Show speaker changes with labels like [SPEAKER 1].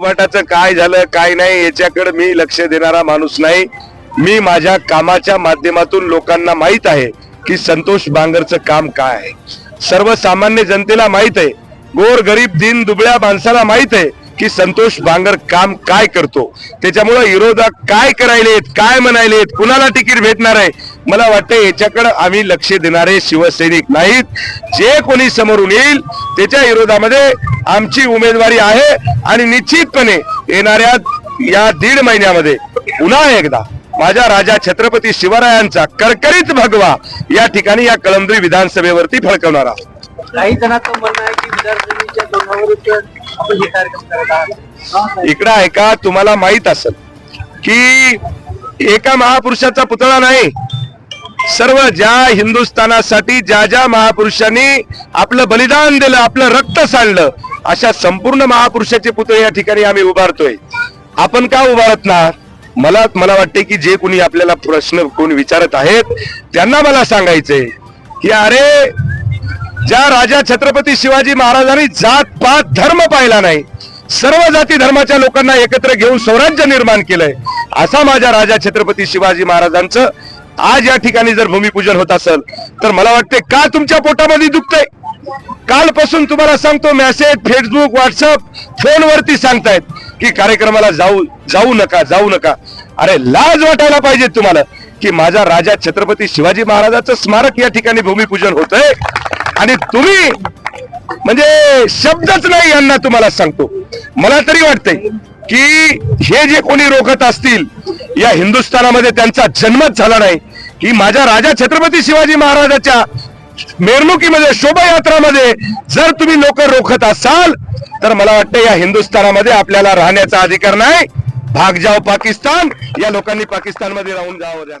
[SPEAKER 1] वाटाचं काय झालं काय नाही याच्याकडे मी लक्ष देणारा माणूस नाही. मी माझ्या कामाच्या माध्यमातून लोकांना माहीत आहे की संतोष बांगरचं काम काय आहे. सर्वसामान्य जनतेला माहीत आहे. गोर गरीब दिन दुबळ्या माणसाला माहीत आहे की संतोष बांगर काम काय करतो. त्याच्यामुळं विरोधक काय करायलेत काय म्हणायलेत कुणाला तिकीट भेटणार आहे? मला वाटतं याच्याकडे आम्ही लक्ष देणारे शिवसैनिक नाहीत. जे कोणी समोरून येईल त्याच्या विरोधामध्ये आमची उमेदवारी आहे आणि निश्चितपणे येणाऱ्या या दीड महिन्यामध्ये पुन्हा एकदा माझ्या राजा छत्रपती शिवरायांचा करकरीत भगवा या ठिकाणी या कळमदरी विधानसभेवरती फडकवणार आहोत.
[SPEAKER 2] काही जणांचं म्हणणं आहे की विधानसभेच्या तोंडावरच आपण हे कार्यक्रम करत आहात.
[SPEAKER 1] इकडं आहे का? तुम्हाला माहीत असेल की एका महापुरुषाचा पुतळा नाही. सर्व ज्या हिंदुस्थानासाठी ज्या ज्या महापुरुषांनी आपलं बलिदान दिलं आपलं रक्त सांडलं अशा संपूर्ण महापुरुषाचे पुतळे या ठिकाणी आम्ही उभारतोय. आपण का उभारत ना मला मला वाटते की जे कोणी आपल्याला प्रश्न कोण विचारत आहेत त्यांना मला सांगायचंय की अरे ज्या राजा छत्रपती शिवाजी महाराजांनी जात पात धर्म पाहिला नाही सर्व जाती धर्माच्या लोकांना एकत्र घेऊन स्वराज्य निर्माण केलंय असा माझ्या राजा छत्रपती शिवाजी महाराजांचं आज या ठिकाणी जर भूमिपूजन होत असेल तर मला वाटते का तुमच्या पोटामध्ये दुखतंय? कालपासून तुम्हाला सांगतो मेसेज फेसबुक व्हॉट्सअप फोनवरती सांगतायत की कार्यक्रमाला जाऊ जाऊ नका जाऊ नका. अरे लाज वाटायला पाहिजे तुम्हाला की माझा राजा छत्रपती शिवाजी महाराजाचं स्मारक या ठिकाणी भूमिपूजन होतंय. आणि तुम्ही म्हणजे शब्दच नाही यांना तुम्हाला सांगतो. मला तरी वाटतंय की हे जे कोणी रोखत असतील या हिंदुस्थानामध्ये त्यांचा जन्मच झाला नाही. ही माझ्या राजा छत्रपती शिवाजी महाराजाच्या मिरवणुकीमध्ये शोभायात्रामध्ये जर तुम्ही लोक रोखत असाल तर मला वाटतं या हिंदुस्थानामध्ये आपल्याला राहण्याचा अधिकार नाही. भाग जाओ पाकिस्तान. या लोकांनी पाकिस्तानमध्ये राहून जावं द्या